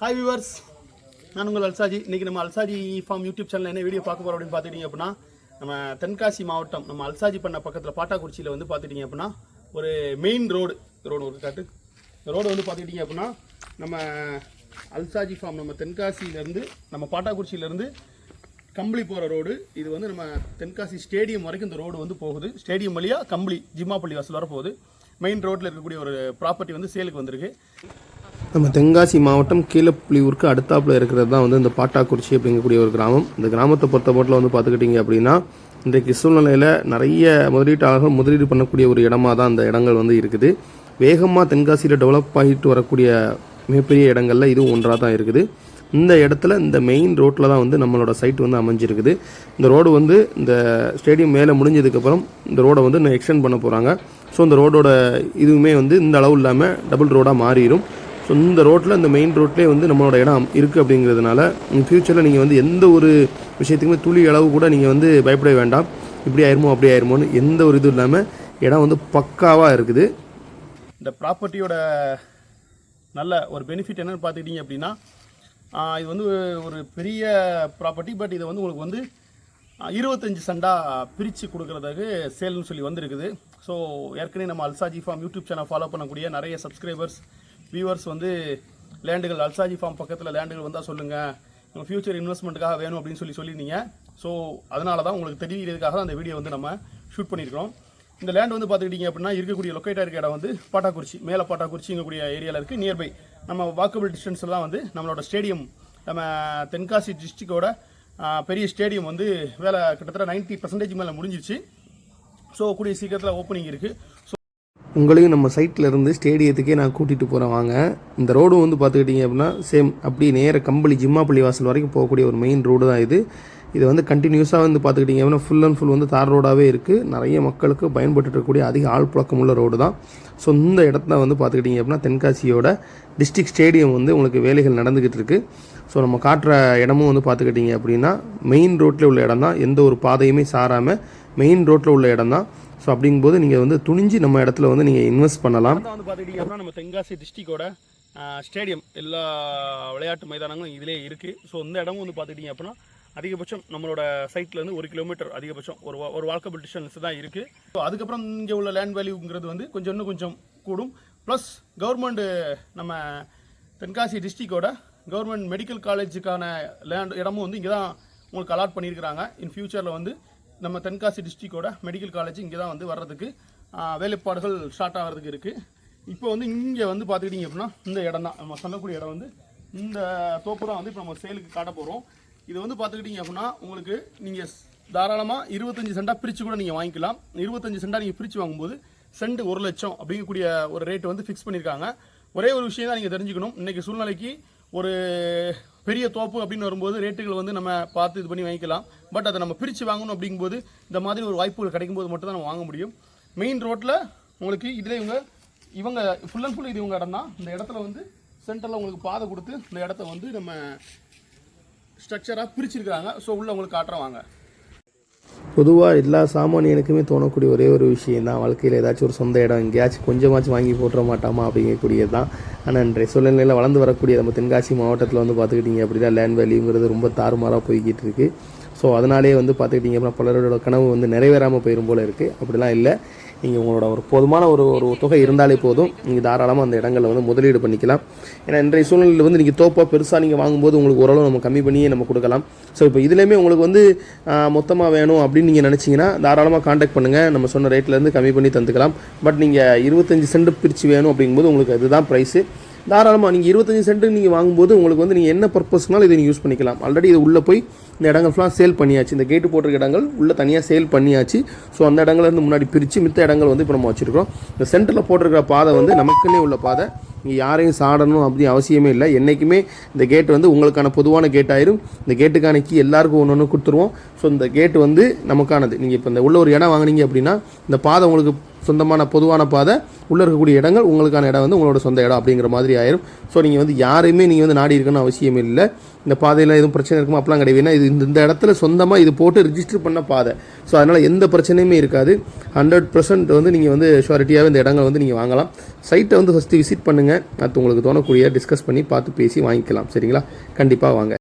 Hi viewers நான் உங்கள் அல்சாஜி. இன்றைக்கி நம்ம அல்சாஜி ஃபார்ம் யூடியூப் சேனலில் என்ன வீடியோ பார்க்க போகிறோம் அப்படின்னு பார்த்துட்டீங்க அப்படின்னா நம்ம தென்காசி மாவட்டம் நம்ம அல்சாஜி பண்ண பக்கத்தில் பாட்டாக்குறிச்சியில் வந்து பார்த்துட்டீங்க அப்படின்னா ஒரு மெயின் ரோடு ரோடு ஒரு காட்டு ரோடு வந்து பார்த்துக்கிட்டிங்க அப்படின்னா நம்ம அல்சாஜி ஃபார்ம் நம்ம தென்காசியிலேருந்து நம்ம பாட்டாக்குறிச்சியிலேருந்து கம்பளி போகிற ரோடு இது வந்து நம்ம தென்காசி ஸ்டேடியம் வரைக்கும் இந்த ரோடு வந்து போகுது. ஸ்டேடியம் வழியாக கம்பளி ஜிம்மாப்பள்ளி வாசல் வர போகுது மெயின் ரோட்டில் இருக்கக்கூடிய ஒரு ப்ராப்பர்ட்டி வந்து சேலுக்கு வந்திருக்கு. நம்ம தென்காசி மாவட்டம் கீழப்புலியூருக்கு அடுத்தாப்பில் இருக்கிறது தான் வந்து இந்த பாட்டாக்குறிச்சி அப்படிங்கக்கூடிய ஒரு கிராமம். இந்த கிராமத்தை பொறுத்த மட்டும் வந்து பார்த்துக்கிட்டிங்க அப்படின்னா இன்றைக்கு சூழ்நிலையில் நிறைய முதலீட்டாளர்கள் முதலீடு பண்ணக்கூடிய ஒரு இடமா தான் அந்த இடங்கள் வந்து இருக்குது. வேகமாக தென்காசியில் டெவலப் ஆகிட்டு வரக்கூடிய மிகப்பெரிய இடங்களில் இதுவும் ஒன்றாக தான் இருக்குது. இந்த இடத்துல இந்த மெயின் ரோட்டில் தான் வந்து நம்மளோட சைட் வந்து அமைஞ்சிருக்குது. இந்த ரோடு வந்து இந்த ஸ்டேடியம் மேலே முடிஞ்சதுக்கப்புறம் இந்த ரோடை வந்து இன்னும் எக்ஸ்டெண்ட் பண்ண போகிறாங்க ஸோ இந்த ரோடோட இதுவுமே வந்து இந்த அளவு இல்லாமல் டபுள் ரோடாக மாறிடும் ஸோ இந்த ரோட்டில் இந்த மெயின் ரோட்லேயே வந்து நம்மளோட இடம் இருக்குது அப்படிங்கிறதுனால ஃப்யூச்சரில் நீங்கள் வந்து எந்த ஒரு விஷயத்துக்குமே துளி அளவு கூட நீங்கள் வந்து பயப்பட வேண்டாம். இப்படி ஆயிருமோ அப்படி ஆயிருமோன்னு எந்த ஒரு இதுவும் இல்லாமல் இடம் வந்து பக்காவாக இருக்குது. இந்த ப்ராப்பர்ட்டியோட நல்ல ஒரு பெனிஃபிட் என்னன்னு பார்த்துக்கிட்டிங்க அப்படின்னா இது வந்து ஒரு பெரிய ப்ராப்பர்ட்டி பட் இதை வந்து உங்களுக்கு வந்து இருபத்தஞ்சி இருபத்தஞ்சு பிரித்து கொடுக்குறதுக்கு சேல்னு சொல்லி வந்திருக்குது. ஸோ ஏற்கனவே நம்ம Alsaji farm YouTube channel follow பண்ணக்கூடிய நிறைய சப்ஸ்கிரைபர்ஸ் வியூவர்ஸ் வந்து லேண்டுகள் அல்சாஜி ஃபார்ம் பக்கத்தில் லேண்டுகள் வந்தால் சொல்லுங்கள் உங்கள் ஃபியூச்சர் இன்வெஸ்ட்மெண்ட்டுக்காக வேணும் அப்படின்னு சொல்லி சொல்லியிருந்தீங்க. ஸோ அதனால தான் உங்களுக்கு தெரிவிக்கிறதுக்காக தான் அந்த வீடியோ வந்து நம்ம ஷூட் பண்ணியிருக்கிறோம். இந்த லேண்ட் வந்து பார்த்துக்கிட்டிங்க அப்படின்னா இருக்கக்கூடிய லொக்கேட்டாக இருக்க இடம் வந்து பாட்டாக்குறிச்சி. மேலே பாட்டாக்குறிச்சி இங்கக்கூடிய ஏரியாவில் இருக்குது நியர்பை நம்ம வாக்கபிள் டிஸ்டன்ஸ்லாம் வந்து நம்மளோட ஸ்டேடியம் நம்ம தென்காசி டிஸ்ட்ரிக்டோட பெரிய ஸ்டேடியம் வந்து வேலை கிட்டத்தட்ட 90% பர்சன்டேஜ் மேலே முடிஞ்சிச்சு ஸோ கூடிய சீக்கிரத்தில் ஓப்பனிங் இருக்குது ஸோ உங்களையும் நம்ம சைட்டில் இருந்து ஸ்டேடியத்துக்கே நான் கூட்டிகிட்டு போகிறேன் வாங்க. இந்த ரோடு வந்து பார்த்துக்கிட்டிங்க அப்படின்னா சேம் அப்படியே நேர கம்பளி ஜிம்மாப்பள்ளி வாசல் வரைக்கும் போகக்கூடிய ஒரு மெயின் ரோடு தான் இது. இது வந்து கண்டினியூஸாக வந்து பார்த்துக்கிட்டிங்க அப்படின்னா ஃபுல் அண்ட் ஃபுல் வந்து தார் ரோடாகவே இருக்குது நிறைய மக்களுக்கு பயன்பட்டு இருக்கக்கூடிய அதிக ஆள் புழக்கம் உள்ள ரோடு தான். ஸோ இந்த இடத்துல வந்து பார்த்துக்கிட்டிங்க அப்படின்னா தென்காசியோட டிஸ்ட்ரிக் ஸ்டேடியம் வந்து உங்களுக்கு வேலைகள் நடந்துக்கிட்டு இருக்குது ஸோ நம்ம காட்டுற இடமும் வந்து பார்த்துக்கிட்டிங்க அப்படின்னா மெயின் ரோட்டில் உள்ள இடம் தான். எந்த ஒரு பாதையுமே சாராமல் மெயின் ரோட்டில் உள்ள இடம் தான். ஸோ அப்படிங்கும்போது நீங்கள் வந்து துணிஞ்சு நம்ம இடத்துல வந்து நீங்கள் இன்வெஸ்ட் பண்ணலாம். வந்து பார்த்துக்கிட்டிங்க அப்படின்னா நம்ம தென்காசி டிஸ்ட்ரிக்டோட ஸ்டேடியம் எல்லா விளையாட்டு மைதானங்களும் இதிலே இருக்குது ஸோ இந்த இடமும் வந்து பார்த்துக்கிட்டிங்க அப்படின்னா அதிகபட்சம் நம்மளோட சைட்லேருந்து ஒரு கிலோமீட்டர் அதிகபட்சம் ஒரு வா- ஒரு வால்கபிள் டிஸ்டன்ஸ் தான் இருக்குது ஸோ அதுக்கப்புறம் இங்கே உள்ள லேண்ட் வேல்யூங்கிறது வந்து கொஞ்சம் இன்னும் கொஞ்சம் கூடும். ப்ளஸ் கவர்மெண்ட் நம்ம தென்காசி டிஸ்ட்ரிக்டோட கவர்மெண்ட் மெடிக்கல் காலேஜுக்கான லேண்ட் இடமும் வந்து இங்கே தான் உங்களுக்கு அலாட் பண்ணியிருக்கிறாங்க. இன் ஃபியூச்சரில் வந்து நம்ம தென்காசி டிஸ்ட்ரிக்டோட மெடிக்கல் காலேஜ் இங்கே தான் வந்து வர்றதுக்கு வேலைப்பாடுகள் ஸ்டார்ட் ஆகிறதுக்கு இருக்குது இப்போ வந்து இங்கே வந்து பார்த்துக்கிட்டிங்க அப்படின்னா இந்த இடம் தான் நம்ம சொல்லக்கூடிய இடம் வந்து இந்த தோப்பு தான் வந்து இப்போ நம்ம சேலுக்கு காட்ட போகிறோம் இது வந்து பார்த்துக்கிட்டிங்க அப்படின்னா உங்களுக்கு நீங்கள் தாராளமாக இருபத்தஞ்சி சென்டாக பிரித்து கூட நீங்கள் வாங்கிக்கலாம். இருபத்தஞ்சி சென்டாக நீங்கள் பிரித்து வாங்கும்போது சென்ட் ஒரு லட்சம் அப்படிங்கக்கூடிய ஒரு ரேட் வந்து ஃபிக்ஸ் பண்ணியிருக்காங்க ஒரே ஒரு விஷயம் தான் நீங்கள் தெரிஞ்சுக்கணும். இன்றைக்கி சூழ்நிலைக்கு ஒரு பெரிய தோப்பு அப்படின்னு வரும்போது ரேட்டுகள் வந்து நம்ம பார்த்து இது பண்ணி வாங்கிக்கலாம். பட் அதை நம்ம பிரித்து வாங்கணும் அப்படிங்கும்போது இந்த மாதிரி ஒரு வாய்ப்புகள் கிடைக்கும்போது மட்டும் தான் நம்ம வாங்க முடியும். மெயின் ரோட்டில் உங்களுக்கு இதில் இவங்க இவங்க ஃபுல் அண்ட் ஃபுல் இது இவங்க இடம் தான் இந்த இடத்துல வந்து சென்டரில் உங்களுக்கு பாதை கொடுத்து இந்த இடத்த வந்து நம்ம ஸ்ட்ரக்சராக பிரிச்சிருக்கிறாங்க. ஸோ உள்ள உங்களுக்கு காட்டுறவாங்க பொதுவாக எல்லா சாமானியனுக்குமே தோணக்கூடிய ஒரே ஒரு விஷயம் தான் வாழ்க்கையில் ஏதாச்சும் ஒரு சொந்த இடம் எங்கேயாச்சும் கொஞ்சமாச்சும் வாங்கி போட்டுற மாட்டாமா அப்படிங்கக்கூடியது தான் ஆனால் இன்றைய சூழ்நிலையில் வளர்ந்து வரக்கூடிய நம்ம தென்காசி மாவட்டத்தில் வந்து பார்த்துக்கிட்டிங்க அப்படின்னா லேண்ட் வேல்யூங்கிறது ரொம்ப தாறுமாறாக போய்கிட்டு இருக்குது ஸோ அதனாலே வந்து பார்த்துக்கிட்டிங்க அப்படின்னா பலரோட கனவு வந்து நிறைவேறாமல் போயிடும் போல இருக்குது அப்படிலாம் இல்லை. நீங்கள் உங்களோட ஒரு போதுமான ஒரு ஒரு தொகை இருந்தாலே போதும். நீங்கள் தாராளமாக அந்த இடங்களில் வந்து முதலீடு பண்ணிக்கலாம். ஏன்னா இன்றைய சூழ்நிலையில் வந்து நீங்கள் தோப்பாக பெருசாக நீங்கள் வாங்கும்போது உங்களுக்கு ஓரளவு நம்ம கம்மி பண்ணியே நம்ம கொடுக்கலாம். ஸோ இப்போ இதுலேயுமே உங்களுக்கு வந்து மொத்தமாக வேணும் அப்படின்னு நீங்கள் நினச்சிங்கன்னா தாராளமாக காண்டாக்ட் பண்ணுங்கள் நம்ம சொன்ன ரேட்லேருந்து கம்மி பண்ணி தந்துக்கலாம். பட் நீங்கள் இருபத்தஞ்சி சென்ட் பிரித்து வேணும் அப்படிங்கும்போது உங்களுக்கு அதுதான் ப்ரைஸு தாராளமாக நீங்கள் இருபத்தஞ்சி சென்ட்டு நீங்கள் வாங்கும்போது உங்களுக்கு வந்து நீங்கள் என்ன பர்பஸ்னாலும் இதை நீங்கள் யூஸ் பண்ணிக்கலாம். ஆல்ரெடி இது உள்ளே போய் இந்த இடங்கள் ஃபுல்லாக சேல் பண்ணியாச்சு. இந்த கேட்டு போட்டிருக்க இடங்கள் உள்ளே தனியாக சேல் பண்ணியாச்சு. ஸோ அந்த இடங்கள்ல இருந்து முன்னாடி பிரித்து மித்த இடங்கள் வந்து இப்போ நம்ம வச்சுருக்கோம் இந்த சென்டரில் போட்டிருக்கிற பாதை வந்து நமக்குன்னே உள்ள பாதை. நீங்கள் யாரையும் சாடணும் அப்படி அவசியமே இல்லை. என்றைக்குமே இந்த கேட் வந்து உங்களுக்கான பொதுவான கேட் ஆயிரும். இந்த கேட்டுக்கான கீ எல்லாருக்கும் ஒன்று ஒன்று கொடுத்துருவோம். ஸோ இந்த கேட் வந்து நமக்கானது. நீங்கள் இப்போ இந்த உள்ள ஒரு இடம் வாங்குனீங்க அப்படின்னா இந்த பாதை உங்களுக்கு சொந்தமான பொதுவான பாதை உள்ளே இருக்கக்கூடிய இடங்கள் உங்களுக்கான இடம் வந்து உங்களோட சொந்த இடம் அப்படிங்கிற மாதிரி ஆயிரும். ஸோ நீங்கள் வந்து யாரையுமே நீங்கள் வந்து நாடி இருக்கணும்னு அவசியம் இல்லை. இந்த பாதையில் எதுவும் பிரச்சனை இருக்குமா அப்பெல்லாம் கிடையாது. இது இந்த இந்த இடத்துல சொந்தமாக இது போட்டு ரிஜிஸ்டர் பண்ண பாதை. ஸோ அதனால் எந்த பிரச்சனையுமே இருக்காது. ஹண்ட்ரட் பர்சன்ட் வந்து நீங்கள் வந்து ஷுவாரிட்டியாகவே இந்த இடங்கள் வந்து நீங்கள் வாங்கலாம். சைட்டை வந்து ஃபஸ்ட்டு விசிட் பண்ணுங்கள் அது உங்களுக்கு தோணக்கூடிய டிஸ்கஸ் பண்ணி பார்த்து பேசி வாங்கிக்கலாம். சரிங்களா? கண்டிப்பாக வாங்க.